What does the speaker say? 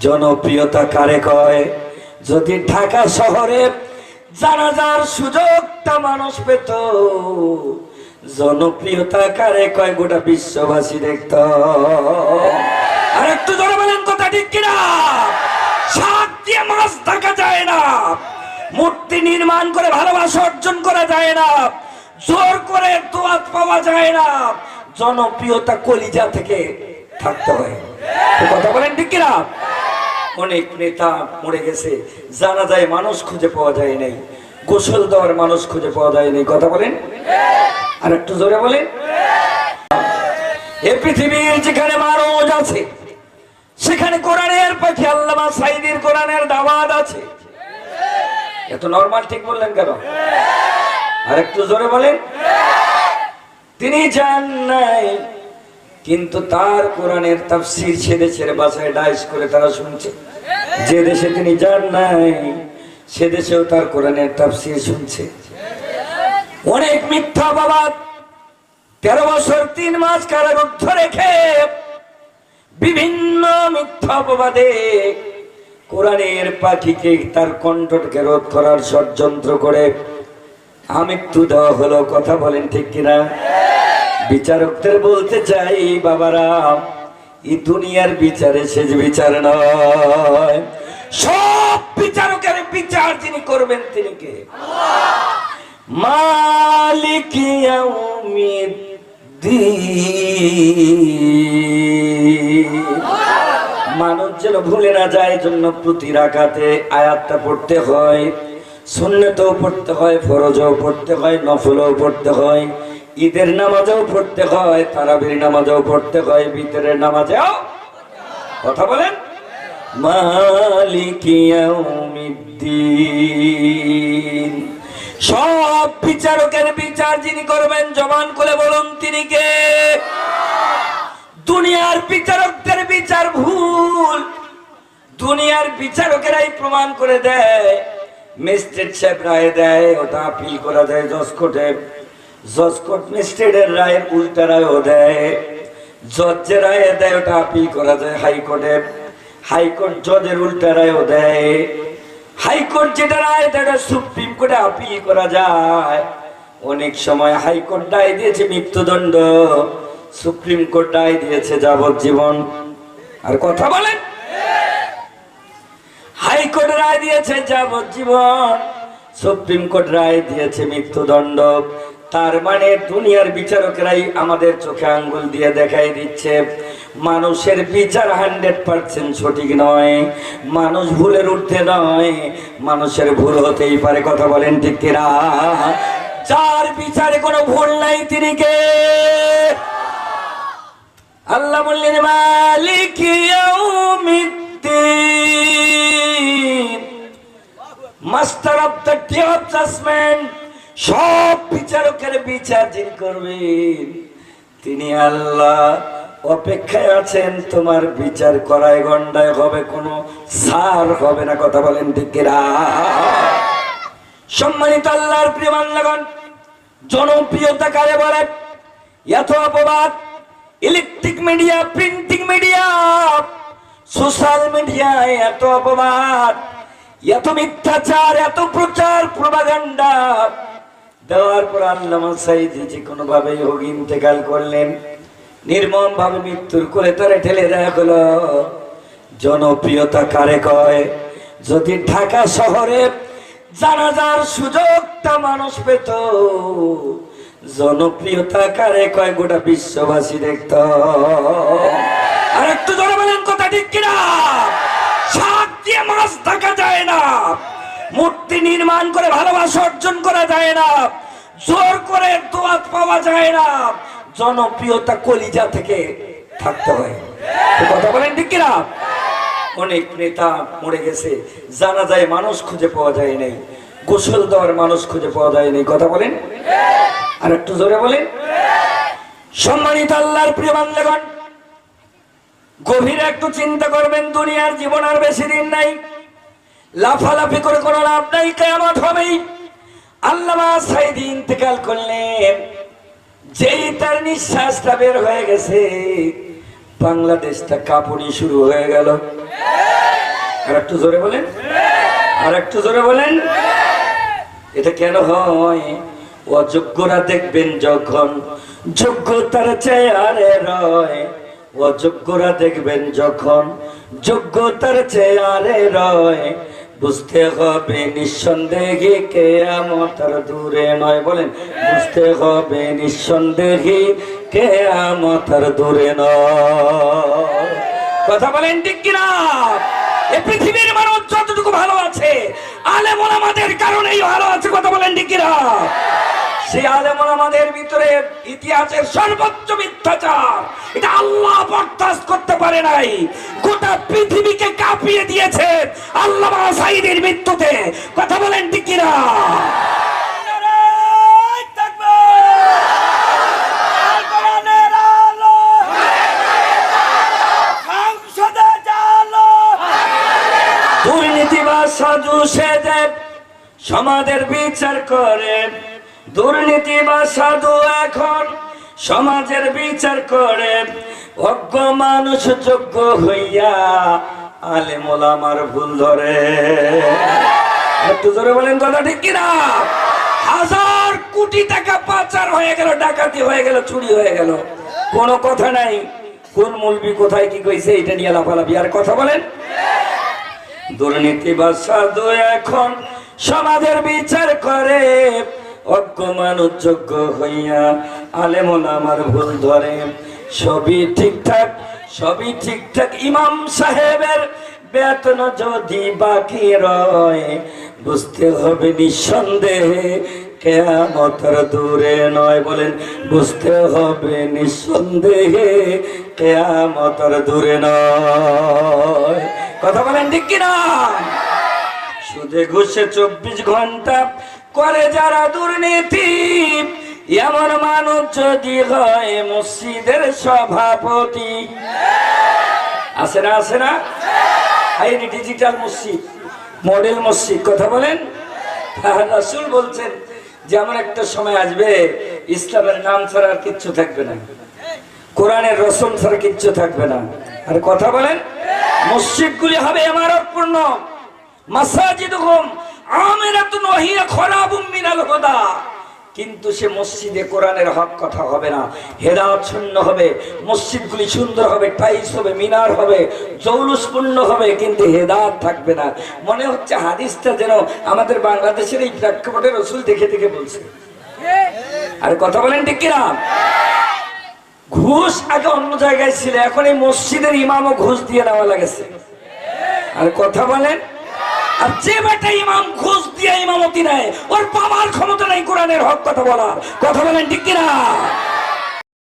জনপ্রিয়তা কারে কয়? যদি ঢাকা শহরে যারা জানাজার সুযোগটা মানুষ পেত, জনপ্রিয়তা কারে কয় গোটা বিশ্ববাসী দেখত? আর একটু জোরে বলেন কথা ঠিক কিনা? শাক দিয়ে মাছ ঢাকা যায় না। মূর্তি নির্মাণ করে ভালোবাসা অর্জন করা যায় না। জোর করে দোয়াত পাওয়া যায় না। জনপ্রিয়তা কলিজা থেকে থাকতে হয়। কথা বলেন ঠিক কিনা? অনেক নেতা মরে গেছে জানা যায় মানুষ খুঁজে পাওয়া যায় নাই, গোসল দেওয়ার মানুষ খুঁজে পাওয়া যায় নাই, কথা বলেন? আর একটু জোরে বলেন? এ পৃথিবীর যেখানে মানুষ আছে, সেখানে কোরআনের পাখি আল্লামা সাইদির কোরআনের দাওয়াত আছে। এত নর্মাল ঠিক বললেন কেন? আর একটু জোরে বলেন? তিনি যান নাই কিন্তু তার কোরআনের তাফসির ছেড়ে ছেড়ে বাসায় ডাইস করে তারা শুনছে। যে দেশে তিনি যান নাই, সে দেশেও তার কোরআনের তাফসির শুনছে। অনেক মিথ্যা বাবা তেরো বছর, তিন মাস কারারুদ্ধ রেখে বিভিন্ন মিথ্যা অপবাদে কোরআনের পাখিকে তার কণ্ঠকে রোধ করার ষড়যন্ত্র করে আমৃত্যু দেওয়া হলো, কথা বলেন ঠিক কিনা? বিচারকদের বলতে চাই, বাবারা, এই দুনিয়ার বিচারে শেষ বিচার নয়। সব বিচারকের বিচার যিনি করবেন তিনি কে? মালিক মানুষ যেন ভুলে না যায় জন্য প্রতি রাখাতে আয়াতটা পড়তে হয়, সুন্নতেও পড়তে হয়, ফরজও পড়তে হয়, নফলও পড়তে হয়। ঈদের নামাজও পড়তে হয়, তারাবির নামাজও পড়তে হয় ভিতরের নামাজেও কথা বলেন? সব বিচারকের বিচার যিনি করবেন, জবান করে বলুন তিনি কে? দুনিয়ার বিচারকদের বিচার ভুল। দুনিয়ার বিচারকেরাই প্রমাণ করে দেয়, ম্যাজিস্ট্রেট সাহেব রায় দেয়, ওটা আপিল করা যায়, জজ কোর্টে জজ কোর্ট ম্যাজিস্ট্রেটের রায়ের উল্টা রায়ও দেয় জজ যে রায় দেয় ওটা আপিল করা যায় হাইকোর্টে। হাইকোর্ট জজের উল্টা রায়ও দেয় হাইকোর্ট যেটা রায় দেয় সুপ্রিম কোর্টে আপিল করা যায়। অনেক সময় হাইকোর্ট রায় দিয়েছে মৃত্যুদণ্ড। সুপ্রিম কোর্ট রায় দিয়েছে যাবজ্জীবন। আর কথা বলেন? হাইকোর্ট রায় দিয়েছে যাবজ্জীবন। সুপ্রিম কোর্ট রায় দিয়েছে মৃত্যুদণ্ড। তার মানে দুনিয়ার বিচারকেরাই আমাদের চোখে আঙ্গুল দিয়ে দেখাই দিচ্ছে। মানুষের বিচার হান্ড্রেড পার্সেন্ট সঠিক নয়। মানুষ ভুলের উঠতে নয়। মানুষের ভুল হতেই পারে, কথা বলেন ঠিক কিনা? যার বিচারে কোনো ভুল নাই তিনি কে? আল্লাহ বললেন, মালিক master of the day of judgement. সব বিচারকের বিচার যিনি করবেন, তিনি আল্লাহ অপেক্ষায় আছেন। তোমার বিচার করায় গন্ডায় হবে, কোনো সার হবে না। কথা বলেন ঠিক কিনা? সম্মানিত আল্লাহর প্রিয় বান্দাগণ, জনপ্রিয়তা কারে বলে? এত অপবাদ electric media printing media social মিডিয়ায় এত অপবাদ, এত মিথ্যাচার, এত প্রচার প্রভাগান্ডা দেওয়ার পর আল্লামা সাইদি যে কোনো ভাবেই হোক ইন্তেকাল করলেন নির্মম ভাবে মৃত্যুর করে তারে ঠেলে দেয়া হলো। জনপ্রিয়তা কারে কয়? যদি ঢাকা শহরে জানাজার সুযোগটা মানুষ পেত, জনপ্রিয়তা কারে কয় গোটা বিশ্ববাসী দেখত? আর একটু জোরে বলেন, কথা ঠিক কিনা? শাক দিয়ে মাছ ঢাকা যায় না। মূর্তি নির্মাণ করে ভালোবাসা অর্জন করা যায় না। জোর করে দোয়াত পাওয়া যায় না। জনপ্রিয়তা কলিজা থেকে থাকতে হয়। কথা বলেন ঠিক কিনা? অনেক নেতা মরে গেছে। জানা যায় মানুষ খুঁজে পাওয়া যায় নাই। গোসল দেওয়ার মানুষ খুঁজে পাওয়া যায় নাই। কথা বলেন? আর একটু জোরে বলেন? সম্মানিত আল্লাহর প্রিয় বান্দাগণ, গভীরে একটু চিন্তা করবেন, দুনিয়ার জীবন আর বেশি দিন নাই। লাফালাফি করে কোনো লাভ নাই কেমন হবেই। আল্লামা সাইদি ইন্তেকাল করলেন। যেই তার নিঃশ্বাসটা বের হয়ে গেছে, বাংলাদেশটা কাঁপুনি শুরু হয়ে গেল। আর একটু জোরে বলেন। আর একটু জোরে বলেন। এটা কেন হয়? অযোগ্যরা দেখবেন যখন যোগ্যতার চেয়ারে রয়। অযোগ্যরা দেখবেন যখন যোগ্যতার চেয়ারে রয়। বুঝতে হবে নিঃসন্দেহে কে আমতার দূরে নয়। বলেন, বুঝতে হবে নিঃসন্দেহে কে আমতার দূরে নয়। কথা বলেন ঠিক কিনা? এ পৃথিবীর মানুষ যতটুকু ভালো আছে আলেমন আমাদের কারণেই ভালো আছে, কথা বলেন ঠিক কিনা? সেই আলেমন আমাদের ভিতরে ইতিহাসের সর্বোচ্চ মিথ্যাচার, এটা আল্লাহ বরদাস্ত করতে পারে নাই। গোটা পৃথিবীকে কাঁপিয়ে দিয়েছে। আল্লাহ সাইদের মৃত্যুতে। কথা বলেন ঠিক সাধু সমাজের বিচার করে। দুর্নীতিবাজ সাধু এখন সমাজের বিচার করে। অজ্ঞ মানুষ যোগ্য হইয়া আলেমুল আমার ভুল ধরে। একটু জোরে বলেন কথা ঠিক কিনা? হাজার কোটি টাকা পাচার হয়ে গেল, ডাকাতি হয়ে গেল, চুরি হয়ে গেল। কোনো কথা নাই। কোন মুলবি কোথায় কি কইছে, এটা নিয়ে লাফালাফি। আর কথা বলেন। দুর্নীতি বা সাধু এখন সমাজের বিচার করে। অজ্ঞ মানুষ যোগ্য হইয়া আলেমন আমার ভুল ধরে। সবই ঠিকঠাক সবই ঠিকঠাক। ইমাম সাহেবের বেতন যদি বাকি রয়, বুঝতে হবে নিঃসন্দেহে কেয়ামতের দূরে নয় বলেন, বুঝতে হবে নিঃসন্দেহে কেয়ামতের দূরে নয়। কথা বলেন ঠিক কিনা? সুদে ঘুষে চব্বিশ ঘণ্টা, করে যারা দুর্নীতি এমন মানুষ যদি হয় মসজিদের সভাপতি। আছে না আছে না? হাইনি ডিজিটাল মসজিদ মডেল মসজিদ কথা বলেন? হ্যাঁ, রাসূল বলছেন যে আমার একটা সময় আসবে ইসলামের নাম ছাড়া আর কিচ্ছু থাকবে না। কোরআনের রসম ছাড়া কিচ্ছু থাকবে না। আর কথা বলেন? মসজিদগুলি হবে ইমারত পূর্ণ মাসাজিদুহুম আমিরাতুন ওয়া হিয়া খরাবুম মিনাল হুদা। কিন্তু সে মসজিদে কোরআনের হক কথা হবে না। হেদায়ত শূন্য হবে, মসজিদগুলি সুন্দর হবে টাইস হবে, মিনার হবে জৌলুসপূর্ণ হবে, কিন্তু হেদায়ত থাকবে না। মনে হচ্ছে হাদিসটা যেন আমাদের বাংলাদেশের এই প্রেক্ষাপটে রসুল দেখে দেখে বলছে। আর কথা বলেন ঠিক কিনা? ঘুষ আগে অন্য জায়গায় ছিল, এখন এই মসজিদের ইমামও ঘুষ দিয়ে নেওয়া লাগেছে। আর কথা বলেন আর যে বেটা ইমাম ঘুষ দিয়ে ইমামতি নেয়, ওর বাবার ক্ষমতা নেই কোরআনের হক কথা বলার। কথা বলেন ঠিক কিনা?